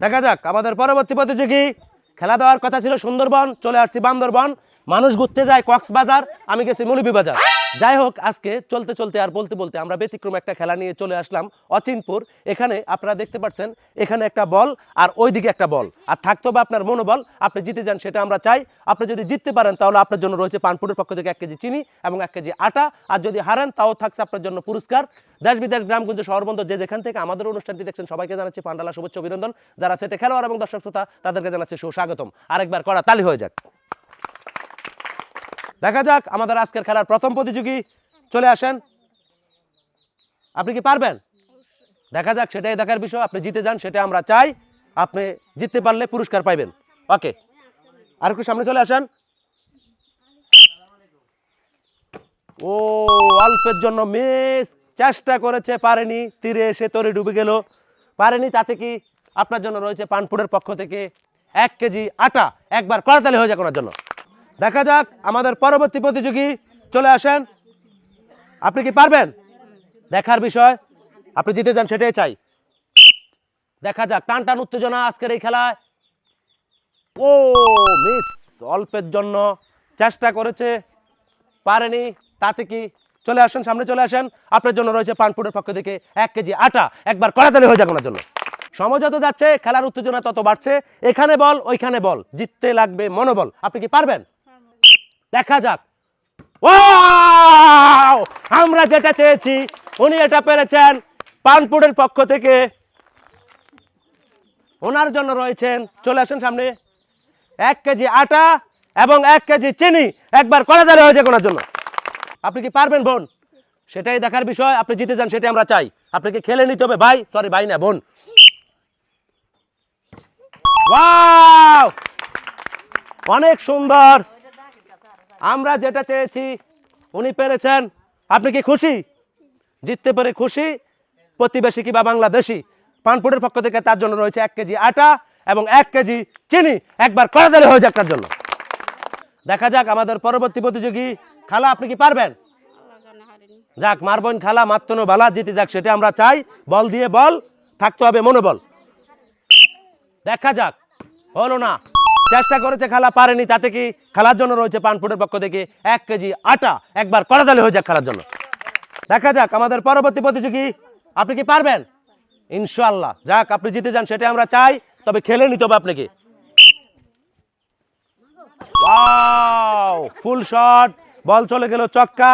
দেখা যাক, আমাদের পরবর্তী প্রতিযোগী খেলা দেওয়ার কথা ছিল সুন্দরবন, চলে আসছি বান্দরবন। মানুষ ঘুরতে যায় কক্সবাজার, আমি গেছি মৌলভীবাজার যাই হোক আজকে চলতে চলতে আর বলতে বলতে আমরা ব্যতিক্রম একটা খেলা নিয়ে চলে আসলাম অচিনপুর। এখানে আপনারা দেখতে পাচ্ছেন, এখানে একটা বল আর ওইদিকে একটা বল। আর থাকতে হবে আপনার মনোবল, আপনি জিতে যান, সেটা আমরা চাই। আপনি যদি জিততে পারেন, তাহলে আপনার জন্য রয়েছে পানপুরের পক্ষ থেকে এক কেজি চিনি এবং এক কেজি আটা। আর যদি হারেন, তাও থাকছে আপনার জন্য পুরস্কার। দেশ বিদেশ গ্রামগঞ্জ শহরবন্ধ যে যেখান থেকে আমাদের অনুষ্ঠানটি দেখছেন, সবাইকে জানাচ্ছি পান্ডালা শুভেচ্ছা অভিনন্দন। যারা সেটা খেলোয়াড় এবং দর্শক শ্রোতা, তাদেরকে জানাচ্ছি সুস্বাগতম। আরেকবার করা তালি হয়ে যাক। দেখা যাক আমাদের আজকের খেলার প্রথম প্রতিযোগী চলে আসেন। আপনি কি পারবেন? দেখা যাক সেটাই দেখার বিষয়। আপনি জিতে যান সেটা আমরা চাই। আপনি জিততে পারলে পুরস্কার পাইবেন। ওকে। আর একটু সামনে চলে আসেন। ও অল্পের জন্য মিস। চেষ্টা করেছে পারেনি। তীরে এসে তরে ডুবে গেল। পারেনি তাতে কি আপনার জন্য রয়েছে পানপুরের পক্ষ থেকে এক কেজি আটা। একবার করতালি হয়ে যাক ওনার জন্য। দেখা যাক আমাদের পরবর্তী প্রতিযোগী চলে আসেন। আপনি কি পারবেন? দেখার বিষয়, আপনি জিতে যান, সেটাই চাই। দেখা যাক টান টান উত্তেজনা আজকের এই খেলায়। ও, মিস, অল্পের জন্য চেষ্টা করেছে, পারেনি, তাতে কি? চলে আসেন, সামনে চলে আসেন। আপনার জন্য রয়েছে পানপুরের পক্ষ থেকে এক কেজি আটা। একবার কড়াতালি হয়ে যাক ওনার জন্য। সময় যত যাচ্ছে, খেলার উত্তেজনা তত বাড়ছে। এখানে বল, ওইখানে বল। জিততে লাগবে মনোবল। আপনি কি পারবেন? দেখা যাক! আমরা যেটা চেয়েছি, উনি এটা পেরেছেন। পানপুরের পক্ষ থেকে ওনার জন্য রয়েছেন, চলে আসেন সামনে, এক কেজি আটা এবং এক কেজি চিনি। একবার কড়াদারে হয়েছে ওনার জন্য। আপনি কি পারবেন, বোন? সেটাই দেখার বিষয়, আপনি জিতে যান, সেটাই আমরা চাই। আপনাকে খেলে নিতে হবে, ভাই। সরি ভাই না, বোন। অনেক সুন্দর আমরা যেটা চেয়েছি, উনি পেরেছেন। আপনি কি খুশি? জিততে পেরে খুশি? প্রতিবেশী কিংবা বাংলাদেশি? পানপুরের পক্ষ থেকে তার জন্য রয়েছে এক কেজি আটা এবং এক কেজি চিনি। একবার কড়াতালি হয়ে যাক তার জন্য। দেখা যাক আমাদের পরবর্তী প্রতিযোগী খালা, আপনি কি পারবেন? যাক, মারবন খালা মাত্তনো বালা, জিতে যাক, সেটা আমরা চাই। বল দিয়ে বল, থাকতে হবে মনোবল। দেখা যাক, হলো না। চেষ্টা করেছে খেলা, পারেনি, তাতে কি খেলার জন্য রয়েছে পানপুরের পক্ষ থেকে এক কেজি আটা? একবার কড়াতালি হয়ে যাক খেলার জন্য। দেখা যাক, আমাদের পরবর্তী প্রতিযোগী, আপনি কি পারবেন? ইনশাল্লাহ যাক, আপনি জিতে যান সেটা আমরা চাই, তবে খেলে নিতে হবে আপনাকে। ফুল শট, বল চলে গেল চক্কা,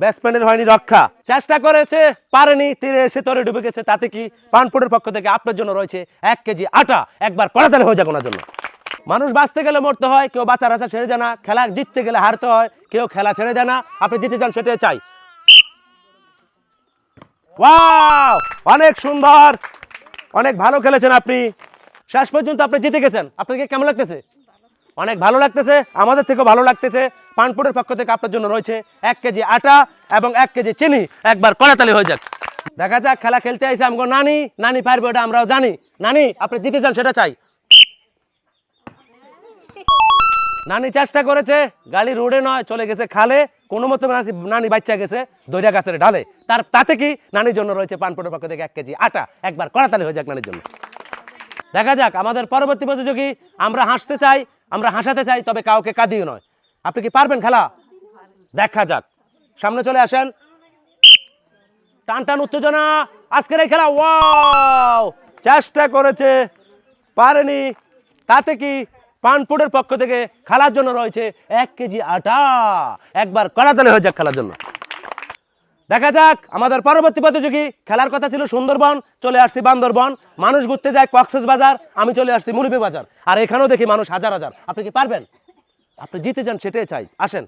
ব্যাটসম্যানের হয়নি রক্ষা। চেষ্টা করেছে, পারেনি, তীরে এসে তরে ডুবে গেছে, তাতে কি পানপুরের পক্ষ থেকে আপনার জন্য রয়েছে এক কেজি আটা, একবার কড়াতালি হয়ে যাক ওনার জন্য। মানুষ বাঁচতে গেলে মরতে হয়, কেউ বাঁচার আশা ছেড়ে যায় না, খেলা জিততে গেলে হারতে হয়, কেউ খেলা ছেড়ে দেয় না। আপনি জিতে যান, সেটাই চাই। অনেক সুন্দর। অনেক ভালো খেলেছেন আপনি। শেষ পর্যন্ত আপনি জিতে গেছেন। আপনাকে কেমন লাগতেছে? অনেক ভালো লাগতেছে। আমাদের থেকেও ভালো লাগতেছে। পানপুরের পক্ষ থেকে আপনার জন্য রয়েছে এক কেজি আটা এবং এক কেজি চিনি। একবার কড়াতালি হয়ে যাক। দেখা যাক, খেলা খেলতে আইসে আমগো নানি। নানি পারবে ওটা আমরাও জানি। নানি, আপনি জিতে যান, সেটা চাই। নানি চেষ্টা করেছে গাড়ি রোডে নয়, চলে গেছে খালে। কোনো মতো নানি- বাচ্চা গেছে, দইরা গাছের ঢালে তার তাতে কি? নানির জন্য রয়েছে পানপুরের পক্ষ থেকে এক কেজি আটা। একবার কড়াতালি হয়ে যাক নানির জন্য। দেখা যাক, আমাদের পরবর্তী প্রতিযোগী, আমরা হাসতে চাই, আমরা হাসাতে চাই, তবে কাউকে কাঁদিয়ে নয়। আপনি কি পারবেন খেলা? দেখা যাক। সামনে চলে আসেন। টান টান উত্তেজনা। আজকের এই খেলা, ওয়াও! চেষ্টা করেছে, পারেনি। তাতে কি? পানপুরের পক্ষ থেকে খেলার জন্য রয়েছে এক কেজি আটা। একবার কড়াতালে হয়ে যাক খেলার জন্য। দেখা যাক, আমাদের পরবর্তী প্রতিযোগী খেলার কথা ছিল সুন্দরবন, চলে আসছি বান্দরবন। মানুষ ঘুরতে যায় কক্সেস বাজার, আমি চলে আসছি মুরবি বাজার। আর এখানেও দেখি মানুষ হাজার হাজার। আপনি কি পারবেন? আপনি জিতে যান, সেটাই চাই। আসেন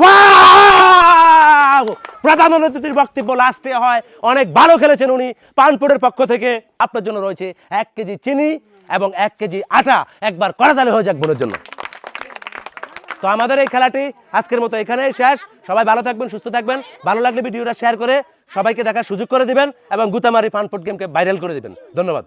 ওয়াও! প্রধান অতিথির বক্তব্য লাস্টে হয়। অনেক ভালো খেলেছেন উনি। পানপুরের পক্ষ থেকে আপনার জন্য রয়েছে এক কেজি চিনি এবং এক কেজি আটা। একবার কড়াতালি হয়ে যাক বোনের জন্য। তো আমাদের এই খেলাটি আজকের মতো এখানেই শেষ। সবাই ভালো থাকবেন, সুস্থ থাকবেন। ভালো লাগলে ভিডিওটা শেয়ার করে সবাইকে দেখার সুযোগ করে দিবেন এবং গুতামারি ফানফুড গেমকে ভাইরাল করে দিবেন। ধন্যবাদ।